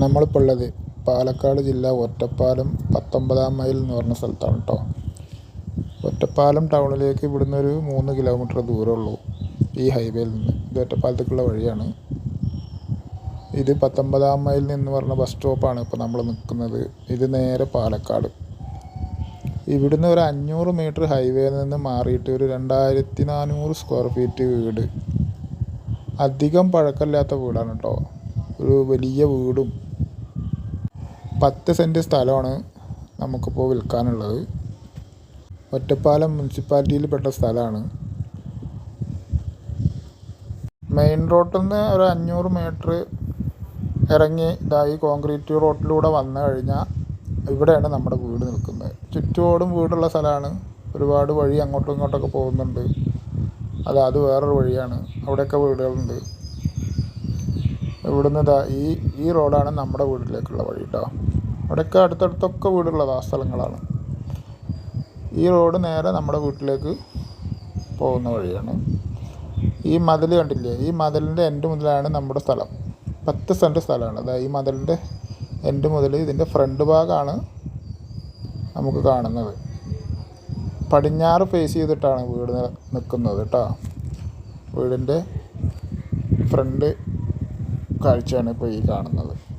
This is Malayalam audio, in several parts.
നമ്മളിപ്പോൾ ഉള്ളത് പാലക്കാട് ജില്ല ഒറ്റപ്പാലം പത്തൊമ്പതാം മൈൽ എന്ന് പറഞ്ഞ സ്ഥലത്താണ് കേട്ടോ. ഒറ്റപ്പാലം ടൗണിലേക്ക് ഇവിടുന്ന് ഒരു മൂന്ന് കിലോമീറ്റർ ദൂരമുള്ളൂ ഈ ഹൈവേയിൽ നിന്ന്. ഇത് ഒറ്റപ്പാലത്തേക്കുള്ള വഴിയാണ്. ഇത് പത്തൊമ്പതാം മൈൽ നിന്ന് പറഞ്ഞ ബസ് സ്റ്റോപ്പാണ് ഇപ്പോൾ നമ്മൾ നിൽക്കുന്നത് ഇത് നേരെ പാലക്കാട്. ഇവിടുന്ന് ഒരു അഞ്ഞൂറ് മീറ്റർ ഹൈവേയിൽ നിന്ന് മാറിയിട്ട് ഒരു രണ്ടായിരത്തി നാനൂറ് സ്ക്വയർ ഫീറ്റ് വീട്. അധികം പഴക്കമില്ലാത്ത വീടാണ് കേട്ടോ. ഒരു വലിയ വീടും പത്ത് സെന്റ് സ്ഥലമാണ് നമുക്കിപ്പോൾ വിൽക്കാനുള്ളത്. ഒറ്റപ്പാലം മുനിസിപ്പാലിറ്റിയിൽ പെട്ട സ്ഥലമാണ്. മെയിൻ റോഡിൽ നിന്ന് ഒരു അഞ്ഞൂറ് മീറ്റർ ഇറങ്ങി ഇതായി കോൺക്രീറ്റ് റോഡിലൂടെ വന്നു കഴിഞ്ഞാൽ ഇവിടെയാണ് നമ്മുടെ വീട് നിൽക്കുന്നത്. ചുറ്റോടും വീടുള്ള സ്ഥലമാണ്. ഒരുപാട് വഴി അങ്ങോട്ടും ഇങ്ങോട്ടൊക്കെ പോകുന്നുണ്ട്. അത് അത് വേറൊരു വഴിയാണ്. അവിടെയൊക്കെ വീടുകളുണ്ട്. ഇവിടുന്ന് ഈ ഈ റോഡാണ് നമ്മുടെ വീട്ടിലേക്കുള്ള വഴി കേട്ടോ അവിടെയൊക്കെ അടുത്തടുത്തൊക്കെ വീടുള്ളത് സ്ഥലങ്ങളാണ്. ഈ റോഡ് നേരെ നമ്മുടെ വീട്ടിലേക്ക് പോകുന്ന വഴിയാണ്. ഈ മതിൽ കണ്ടില്ലേ? ഈ മതിലിന്റെ എൻഡ് മുതലാണ് നമ്മുടെ സ്ഥലം. പത്ത് സെന്റ് സ്ഥലമാണ്. അതായത് ഈ മതിലിന്റെ എൻഡ് മുതൽ ഇതിന്റെ ഫ്രണ്ട് ഭാഗമാണ് നമുക്ക് കാണുന്നത്. പടിഞ്ഞാറ് ഫേസ് ചെയ്തിട്ടാണ് വീട് നിൽക്കുന്നത് കേട്ടോ വീടിന്റെ ഫ്രണ്ട് കാഴ്ചയാണ് ഇപ്പോൾ ഈ കാണുന്നത്.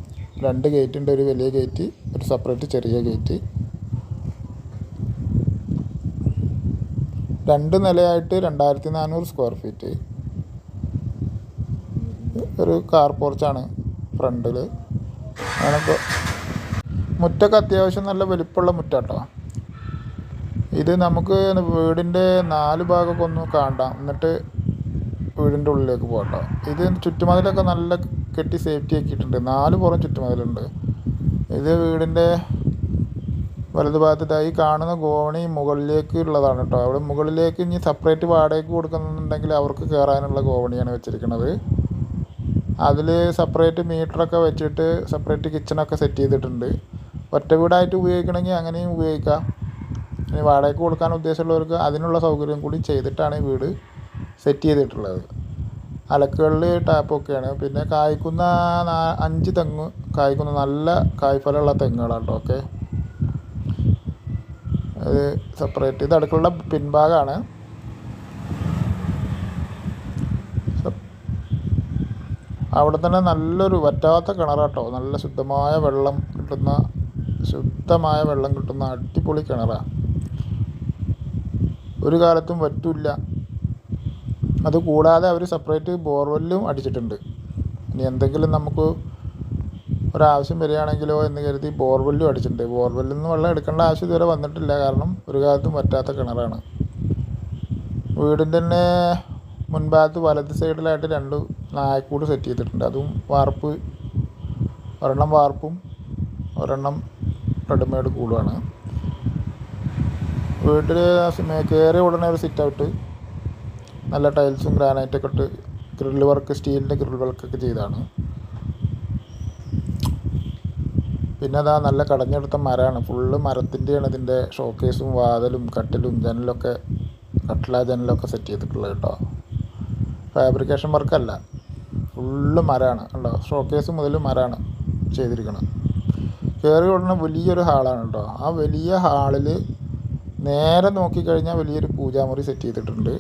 രണ്ട് ഗേറ്റ് ഉണ്ട് ഒരു വലിയ ഗേറ്റ് ഒരു സെപ്പറേറ്റ് ചെറിയ ഗേറ്റ്. രണ്ട് നിലയായിട്ട് രണ്ടായിരത്തി നാനൂറ് സ്ക്വയർ ഫീറ്റ്. ഒരു കാർ പോർച്ചാണ് ഫ്രണ്ടിൽ അങ്ങനൊക്കെ മുറ്റൊക്കെ അത്യാവശ്യം നല്ല വലിപ്പമുള്ള മുറ്റാട്ടോ. ഇത് നമുക്ക് വീടിന്റെ നാല് ഭാഗമൊക്കെ ഒന്ന് കാണാം. എന്നിട്ട് വീടിന്റെ ഉള്ളിലേക്ക് പോകട്ടോ. ഇത് ചുറ്റുമതിലൊക്കെ നല്ല കെട്ടി സേഫ്റ്റി ആക്കിയിട്ടുണ്ട്. നാല് പുറം ചുറ്റുമതിലുണ്ട്. ഇത് വീടിന്റെ വലതുഭാഗത്തായി കാണുന്ന ഗോവണി മുകളിലേക്ക് ഉള്ളതാണ് കേട്ടോ അവിടെ മുകളിലേക്ക് ഇനി സെപ്പറേറ്റ് വാടകയ്ക്ക് കൊടുക്കുന്നുണ്ടെങ്കിൽ അവർക്ക് കയറാനുള്ള ഗോവണിയാണ് വെച്ചിരിക്കുന്നത്. അതിൽ സെപ്പറേറ്റ് മീറ്ററൊക്കെ വെച്ചിട്ട് സെപ്പറേറ്റ് കിച്ചണൊക്കെ സെറ്റ് ചെയ്തിട്ടുണ്ട്. ഒറ്റ വീടായിട്ട് ഉപയോഗിക്കണമെങ്കിൽ അങ്ങനെയും ഉപയോഗിക്കാം. ഇനി വാടകയ്ക്ക് കൊടുക്കാൻ ഉദ്ദേശമുള്ളവർക്ക് അതിനുള്ള സൗകര്യം കൂടി ചെയ്തിട്ടാണ് ഈ വീട് സെറ്റ് ചെയ്തിട്ടുള്ളത്. അലക്കുകളിൽ ടാപ്പൊക്കെയാണ്. പിന്നെ കായ്ക്കുന്ന അഞ്ച് തെങ്ങ് കായ്ക്കുന്ന നല്ല കായ്ഫലമുള്ള തെങ്ങുകളാണ് കേട്ടോ ഓക്കെ. അത് സെപ്പറേറ്റ്. ഇത് അടുക്കളയുടെ പിൻഭാഗമാണ് അവിടെ തന്നെ നല്ലൊരു വറ്റാത്ത കിണറാട്ടോ നല്ല ശുദ്ധമായ വെള്ളം കിട്ടുന്ന ശുദ്ധമായ വെള്ളം കിട്ടുന്ന അടിപൊളി കിണറാണ് ഒരു കാലത്തും വറ്റില്ല. അത് കൂടാതെ അവർ സെപ്പറേറ്റ് ബോർവെല്ലും അടിച്ചിട്ടുണ്ട്. ഇനി എന്തെങ്കിലും നമുക്ക് ഒരാവശ്യം വരികയാണെങ്കിലോ എന്ന് കരുതി ബോർവെല്ലും അടിച്ചിട്ടുണ്ട്. ബോർവെല്ലിൽ നിന്ന് വെള്ളം എടുക്കേണ്ട ആവശ്യം ഇതുവരെ വന്നിട്ടില്ല. കാരണം ഒരു കാലത്തും പറ്റാത്ത കിണറാണ്. വീടിന്റെ തന്നെ മുൻഭാഗത്ത് വലത് സൈഡിലായിട്ട് രണ്ട് നായക്കൂട് സെറ്റ് ചെയ്തിട്ടുണ്ട്. അതും വാർപ്പ് ഒരെണ്ണം വാർപ്പും ഒരെണ്ണം റെഡിമെയ്ഡ് കൂടുമാണ് വീട്ടിൽ കയറിയ ഉടനെ ഒരു സിറ്റ് ഔട്ട് നല്ല ടൈൽസും ഗ്രാനൈറ്റൊക്കെ ഇട്ട് ഗ്രിൽ വർക്ക് സ്റ്റീലിന്റെ ഗ്രിൽ വർക്കൊക്കെ ചെയ്താണ്. പിന്നെ അതാ നല്ല കടഞ്ഞെടുത്ത മരമാണ്. ഫുള്ള് മരത്തിന്റെയാണ് ഇതിന്റെ ഷോക്കേസും വാതലും കട്ടിലും ജനലൊക്കെ കട്ടില ജനലൊക്കെ സെറ്റ് ചെയ്തിട്ടുള്ളത് കേട്ടോ. ഫാബ്രിക്കേഷൻ വർക്കല്ല ഫുള്ള് മരമാണ് കേട്ടോ. ഷോക്കേസ് മുതൽ മരമാണ് ചെയ്തിരിക്കുന്നത് കയറി ഉടനെ വലിയൊരു ഹാളാണ് കേട്ടോ. ആ വലിയ ഹാളിൽ നേരെ നോക്കിക്കഴിഞ്ഞാൽ വലിയൊരു പൂജാമുറി സെറ്റ് ചെയ്തിട്ടുണ്ട്.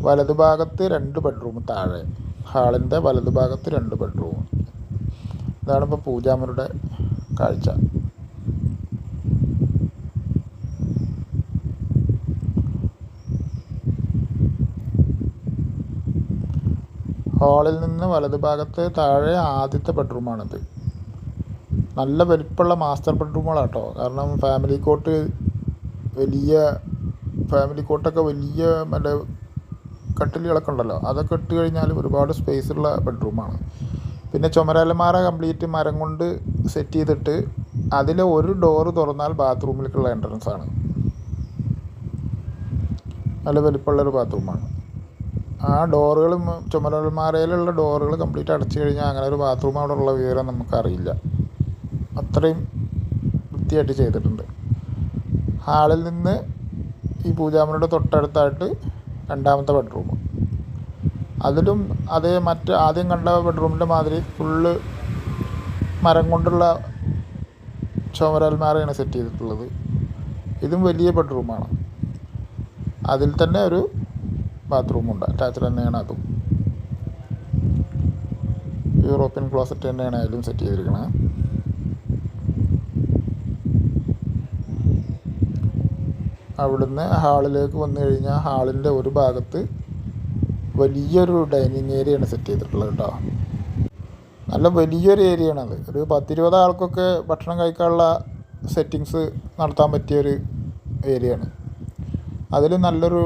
വലതുഭാഗത്ത് രണ്ട് ബെഡ്റൂം താഴെ ഹാളിന്റെ വലതുഭാഗത്ത് രണ്ട് ബെഡ്റൂം ഇതാണ് ഇപ്പോൾ പൂജാമുറിയുടെ കാഴ്ച ഹാളിൽ നിന്ന് വലതുഭാഗത്ത് താഴെ ആദ്യത്തെ ബെഡ്റൂമാണിത് നല്ല വലിപ്പമുള്ള മാസ്റ്റർ ബെഡ്റൂമുകളാണ് കേട്ടോ കാരണം ഫാമിലി കോട്ട് വലിയ ഫാമിലി കോട്ടൊക്കെ വലിയ മറ്റേ കട്ടിലുകളൊക്കെ ഉണ്ടല്ലോ അതൊക്കെ ഇട്ട് കഴിഞ്ഞാൽ ഒരുപാട് സ്പേസ് ഉള്ള ബെഡ്റൂമാണ് പിന്നെ ചുമരലമാര കംപ്ലീറ്റ് മരം കൊണ്ട് സെറ്റ് ചെയ്തിട്ട് അതിലെ ഒരു ഡോറ് തുറന്നാൽ ബാത്റൂമിലേക്കുള്ള എൻട്രൻസ് ആണ്. നല്ല വലിപ്പമുള്ളൊരു ബാത്റൂമാണ് ആ ഡോറുകൾ ചുമരൽമാരയിലുള്ള ഡോറുകൾ കംപ്ലീറ്റ് അടച്ചു കഴിഞ്ഞാൽ അങ്ങനെ ഒരു ബാത്റൂം അവിടെ ഉള്ള വിവരം നമുക്കറിയില്ല. അത്രയും വൃത്തിയായിട്ട് ചെയ്തിട്ടുണ്ട്. ഹാളിൽ നിന്ന് ഈ പൂജാമുറിയുടെ തൊട്ടടുത്തായിട്ട് രണ്ടാമത്തെ ബെഡ്റൂം. അതിലും അതേ മറ്റ് ആദ്യം കണ്ട ബെഡ്റൂമിന്റെ മാതിരി ഫുള്ള് മരം കൊണ്ടുള്ള ചുമരാൽമാരെയാണ് സെറ്റ് ചെയ്തിട്ടുള്ളത്. ഇതും വലിയ ബെഡ്റൂമാണ്. അതിൽ തന്നെ ഒരു ബാത്റൂമുണ്ട് അറ്റാച്ച്ഡ് തന്നെയാണ് അതും. യൂറോപ്യൻ ക്ലോസറ്റ് തന്നെയാണ് അതിലും സെറ്റ് ചെയ്തിരിക്കുന്നത് അവിടുന്ന് ഹാളിലേക്ക് വന്നു കഴിഞ്ഞാൽ ഹാളിന്റെ ഒരു ഭാഗത്ത് വലിയൊരു ഡൈനിങ് ഏരിയയാണ് സെറ്റ് ചെയ്തിട്ടുള്ളത് കേട്ടോ നല്ല വലിയൊരു ഏരിയയാണത് ഒരു പത്തിരുപത് ആൾക്കൊക്കെ ഭക്ഷണം കഴിക്കാനുള്ള സെറ്റിങ്സ് നടത്താൻ പറ്റിയൊരു ഏരിയയാണ്. അതിൽ നല്ലൊരു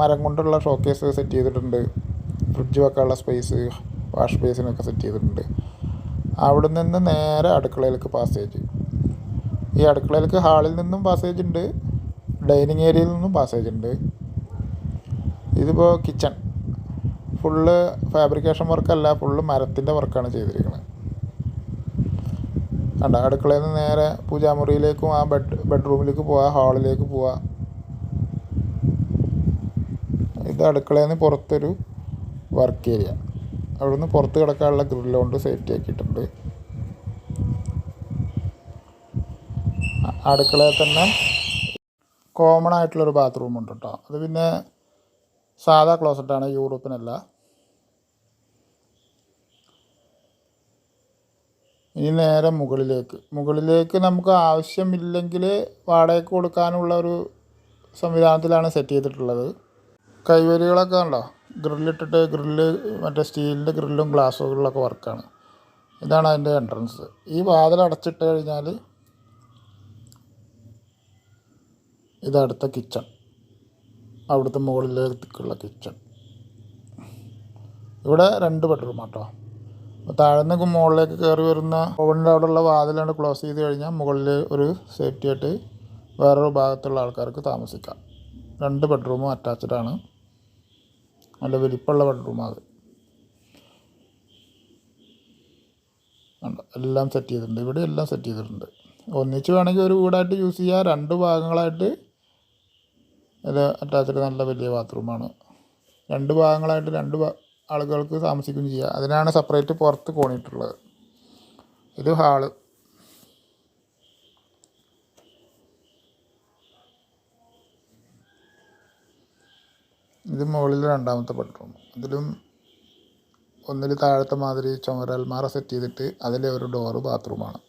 മരം കൊണ്ടുള്ള ഷോക്കേസ് സെറ്റ് ചെയ്തിട്ടുണ്ട്. ഫ്രിഡ്ജ് വെക്കാനുള്ള സ്പേസ് വാഷ് ബേസിനൊക്കെ സെറ്റ് ചെയ്തിട്ടുണ്ട്. അവിടെ നിന്ന് നേരെ അടുക്കളയിലേക്ക് പാസേജ് ഈ അടുക്കളയിലേക്ക് ഹാളിൽ നിന്നും പാസേജ് ഉണ്ട്. ഡൈനിങ് ഏരിയയിൽ നിന്നും പാസേജ് ഉണ്ട് ഇതിപ്പോൾ കിച്ചൺ ഫുള്ള് ഫാബ്രിക്കേഷൻ വർക്കല്ല ഫുള്ള് മരത്തിന്റെ വർക്കാണ് ചെയ്തിരിക്കുന്നത്. കണ്ട? അടുക്കളയിൽ നിന്ന് നേരെ പൂജാമുറിയിലേക്കും ആ ബെഡ് ബെഡ്റൂമിലേക്ക് പോവാം ഹാളിലേക്ക് പോവാം. ഇത് അടുക്കളയിൽ നിന്ന് പുറത്തൊരു വർക്ക് ഏരിയ അവിടുന്ന് പുറത്ത് കിടക്കാനുള്ള ഗ്രില്ല് കൊണ്ട് സേഫ്റ്റി ആക്കിയിട്ടുണ്ട്. അടുക്കളയിൽ തന്നെ കോമൺ ആയിട്ടുള്ളൊരു ബാത്റൂം ഉണ്ട് കേട്ടോ അത് പിന്നെ സാധാ ക്ലോസറ്റാണ് യൂറോപ്പിനല്ല. ഇനി നേരെ മുകളിലേക്ക്. മുകളിലേക്ക് നമുക്ക് ആവശ്യമില്ലെങ്കിൽ വാടകയ്ക്ക് കൊടുക്കാനുള്ള ഒരു സംവിധാനത്തിലാണ് സെറ്റ് ചെയ്തിട്ടുള്ളത്. കൈവരികളൊക്കെ ഉണ്ടോ ഗ്രില്ലിട്ടിട്ട് ഗ്രില്ല് മറ്റേ സ്റ്റീലിന്റെ ഗ്രില്ലും ഗ്ലാസ്സുകളിലൊക്കെ വർക്കാണ് ഇതാണ് അതിന്റെ എൻട്രൻസ് ഈ വാതിൽ അടച്ചിട്ട് കഴിഞ്ഞാൽ ഇതടുത്ത കിച്ചൺ. അവിടുത്തെ മുകളിലേക്കുള്ള കിച്ചൺ. ഇവിടെ രണ്ട് ബെഡ്റൂം കേട്ടോ അപ്പോൾ താഴെ നിന്ന് മുകളിലേക്ക് കയറി വരുന്ന ഓവണിന്റെ അവിടെയുള്ള വാതിലാണ് ക്ലോസ് ചെയ്ത് കഴിഞ്ഞാൽ മുകളിൽ ഒരു സേഫ്റ്റി ആയിട്ട് വേറൊരു ഭാഗത്തുള്ള ആൾക്കാർക്ക് താമസിക്കാം. രണ്ട് ബെഡ്റൂമും അറ്റാച്ച്ഡ് ആണ്. നല്ല വലിപ്പമുള്ള ബെഡ്റൂമാണ് അത് എല്ലാം സെറ്റ് ചെയ്തിട്ടുണ്ട്. ഇവിടെ എല്ലാം സെറ്റ് ചെയ്തിട്ടുണ്ട്. ഒന്നിച്ച് വേണമെങ്കിൽ ഒരു വീടായിട്ട് യൂസ് ചെയ്യാം. രണ്ട് ഭാഗങ്ങളായിട്ട് ഇത് അറ്റാച്ച്ഡ് നല്ല വലിയ ബാത്റൂമാണ്. രണ്ട് ഭാഗങ്ങളായിട്ട് രണ്ട് ആളുകൾക്ക് താമസിക്കുകയും ചെയ്യാം. അതിനാണ് സെപ്പറേറ്റ് പുറത്ത് കോണിയിട്ടുള്ളത് ഇത് ഹാൾ ഇത് മുകളിൽ രണ്ടാമത്തെ ബെഡ്റൂം അതിലും ഒന്നിൽ താഴത്തെ മാതിരി ചുമരൽമാറ സെറ്റ് ചെയ്തിട്ട് അതിലെ ഒരു ഡോറ് ബാത്റൂമാണ്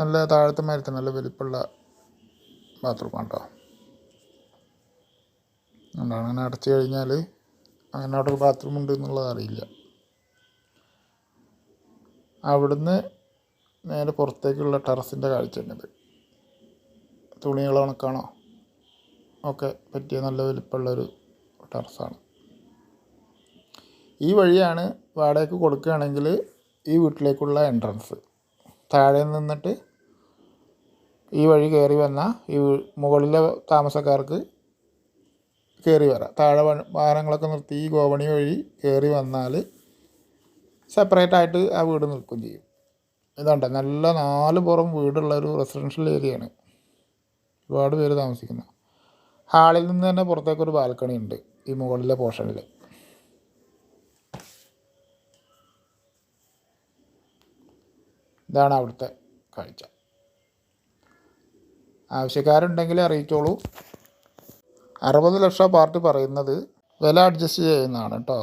നല്ല താഴത്തെ മാതിരത്തെ നല്ല വലിപ്പമുള്ള ബാത്റൂമാണ് കേട്ടോ അതുകൊണ്ടാണ് അങ്ങനെ അടച്ചു കഴിഞ്ഞാൽ അങ്ങനെ അവിടെ ഒരു ബാത്റൂം ഉണ്ട് എന്നുള്ളത് അറിയില്ല. അവിടുന്ന് നേരെ പുറത്തേക്കുള്ള ടെറസിന്റെ കാഴ്ചയാണിത്. തുണികൾ ഉണക്കാണോ ഒക്കെ പറ്റിയ നല്ല വലിപ്പമുള്ളൊരു ടെറസാണ്. ഈ വഴിയാണ് വാടകയ്ക്ക് കൊടുക്കുകയാണെങ്കിൽ ഈ വീട്ടിലേക്കുള്ള എൻട്രൻസ് താഴെ നിന്നിട്ട് ഈ വഴി കയറി വന്ന ഈ മുകളിലെ താമസക്കാർക്ക് കയറി വരാം. താഴെ വാഹനങ്ങളൊക്കെ നിർത്തി ഈ ഗോവണി വഴി കയറി വന്നാൽ സെപ്പറേറ്റ് ആയിട്ട് ആ വീട് നിൽക്കുകയും ചെയ്യും. ഇതുണ്ട്. നല്ല നാല് പുറം വീടുള്ള ഒരു റെസിഡൻഷ്യൽ ഏരിയയാണ് ഒരുപാട് പേര് താമസിക്കുന്ന. ഹാളിൽ നിന്ന് തന്നെ പുറത്തേക്കൊരു ബാൽക്കണി ഉണ്ട്. ഈ മുകളിലെ പോർഷനിൽ ഇതാണ് അവിടുത്തെ കാഴ്ച. ആവശ്യക്കാരുണ്ടെങ്കിൽ അറിയിച്ചോളൂ. അറുപത് ലക്ഷം പാർട്ടി പറയുന്നത് വില അഡ്ജസ്റ്റ് ചെയ്യുന്നതാണ് കേട്ടോ